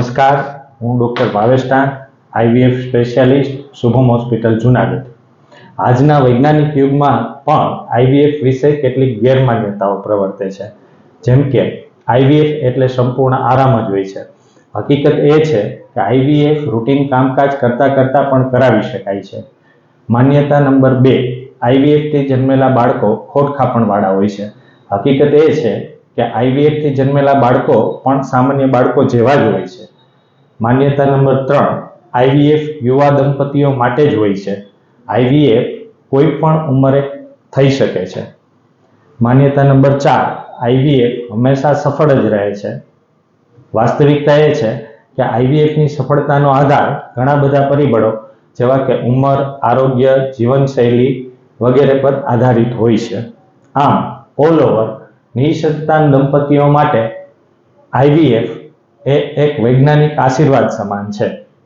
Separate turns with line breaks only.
નમસ્કાર, હું doctor Bhavesh IVF specialist, Shubham hospital, Junagadh. આજના વૈજ્ઞાનિક યુગમાં પણ આઈવીએફ વિશે કેટલીક ગેરમાન્યતાઓ પ્રવર્તે છે. જેમ કે, આઈવીએફ એટલે સંપૂર્ણ આરામ જ હોય છે. હકીકત એ છે કે આઈવીએફ રૂટીન કામકાજ કરતાં કરતાં પણ કરાવી શકાય છે. માન્યતા નંબર બે, આઈવીએફથી જન્મેલા બાળકો ખોટખાપણવાળા હોય છે. હકીકત એ છે કે આઈવીએફથી જન્મેલા બાળકો પણ સામાન્ય બાળકો જેવા જ હોય છે. માન્યતા નંબર ત્રણ આઈવીએફ યુવા દંપતીઓ માટે જ હોય છે. આઈવીએફ કોઈ પણ ઉંમરે થઈ શકે છે. માન્યતા નંબર ચાર આઈવીએફ હંમેશા સફળ જ રહે છે. વાસ્તવિકતા એ છે કે આઈવીએફની સફળતાનો આધાર ઘણા બધા પરિબળો, જેવા કે ઉંમર, આરોગ્ય, જીવનશૈલી વગેરે પર આધારિત હોય છે. આમ ઓલ ઓવર નિસંતાન દંપતીઓ માટે આઈવીએફ એ એક વૈજ્ઞાનિક આશીર્વાદ સમાન છે.